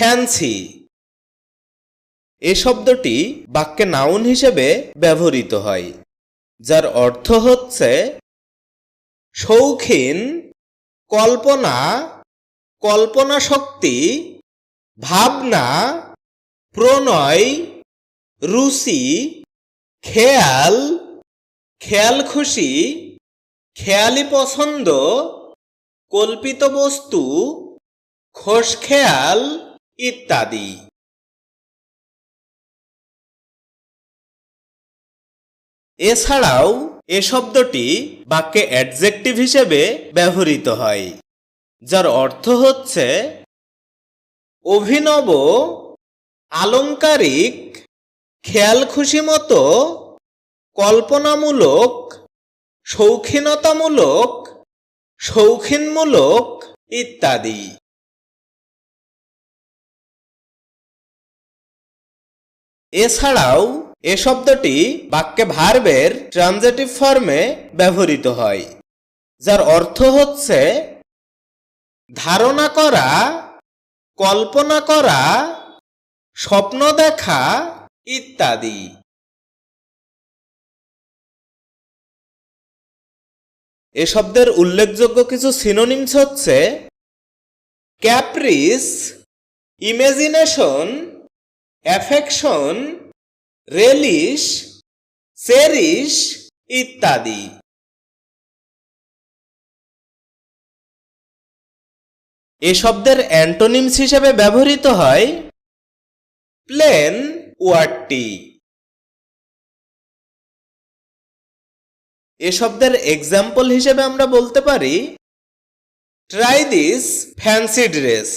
Fancy. এ শব্দটি বাক্যে noun হিসেবে ব্যবহৃত হয়, যার অর্থ হচ্ছে শৌখিন, কল্পনা কল্পনা শক্তি ভাবনা, প্রণয়, রুচি, খেয়াল খেয়াল খুশি খেয়ালি পছন্দ, কল্পিত বস্তু খোশ খেয়াল ইত্যাদি। এছাড়াও, এ শব্দটি বাক্যে অ্যাডজেক্টিভ হিসেবে ব্যবহৃত হয়, যার অর্থ হচ্ছে অভিনব, আলংকারিক খেয়াল খুশি মতো, কল্পনামূলক, শৌখিনতামূলক, শৌখিনমূলক ইত্যাদি। এছাড়াও, এ শব্দটি বাক্যে ভার্বের ট্রানজেটিভ ফর্মে ব্যবহৃত হয়, যার অর্থ হচ্ছে ধারণা করা, কল্পনা করা, স্বপ্ন দেখা ইত্যাদি। এ শব্দের উল্লেখযোগ্য কিছু সিনোনিমস হচ্ছে caprice, imagination affection relish cherish ইত্যাদি। এ শব্দের অ্যান্টোনিমস হিসেবে ব্যবহৃত হয় প্লেন ওয়ার্ডটি। এ শব্দের এক্সাম্পল হিসেবে আমরা বলতে পারি ট্রাই দিস ফ্যান্সি ড্রেস